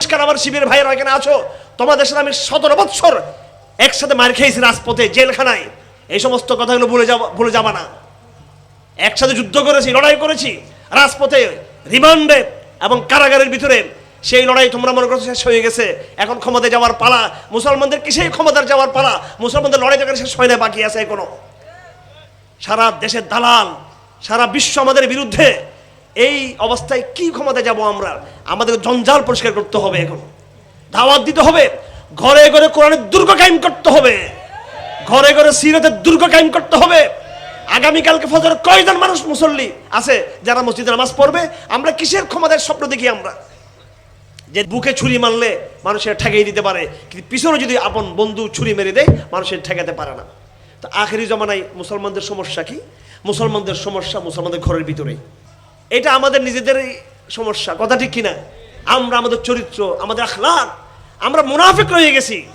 পরিষ্কার আমার শিবির ভাইয়েরা, এখানে আছো? তোমাদের সাথে আমি সতেরো বৎসর একসাথে মার খেয়েছি রাজপথে, জেলখানায়। এই সমস্ত কথাগুলো ভুলে যাবা ভুলে যাবা না। একসাথে যুদ্ধ করেছি, লড়াই করেছি, রাজপথে রিমান্ডে এবং কারাগারের ভিতরে। সেই লড়াই তোমরা মনে করছ শেষ হয়ে গেছে। এখন ক্ষমতায় যাওয়ার পালা, মুসলমানদের কিসেই ক্ষমতার যাওয়ার পালা? মুসলমানদের লড়াই যখন শেষ হয় না বাকি আছে এখনও। সারা দেশের দালাল, সারা বিশ্ব আমাদের বিরুদ্ধে এই অবস্থায় কি ক্ষমতায় যাব আমরা? আমাদের জঞ্জাল পরিষ্কার করতে হবে এখন। দাওয়াত দিতে হবে। ঘরে ঘরে কোরআনের দুর্গ কায়েম করতে হবে। ঘরে ঘরে সিরতের দুর্গ কায়েম করতে হবে। আগামীকালকে ফজর কয়জন মানুষ মুসল্লি আছে যারা মসজিদে নামাজ পড়বে? আমরা কিসের ক্ষমতার স্বপ্ন দেখি আমরা? যে বুকে ছুরি মারলে মানুষের ঠেকিয়ে দিতে পারে, কিন্তু পিছনে যদি আপন বন্ধু ছুরি মেরে দেয়, মানুষের ঠেকাতে পারে না। তো আখেরি জমানায় মুসলমানদের সমস্যা কি? মুসলমানদের সমস্যা মুসলমানদের ঘরের ভিতরে এটা আমাদের নিজেদেরই সমস্যা। কথা ঠিক কিনা? আমরা আমাদের চরিত্র, আমাদের আখলাক আমরা মুনাফিক রয়ে গেছি।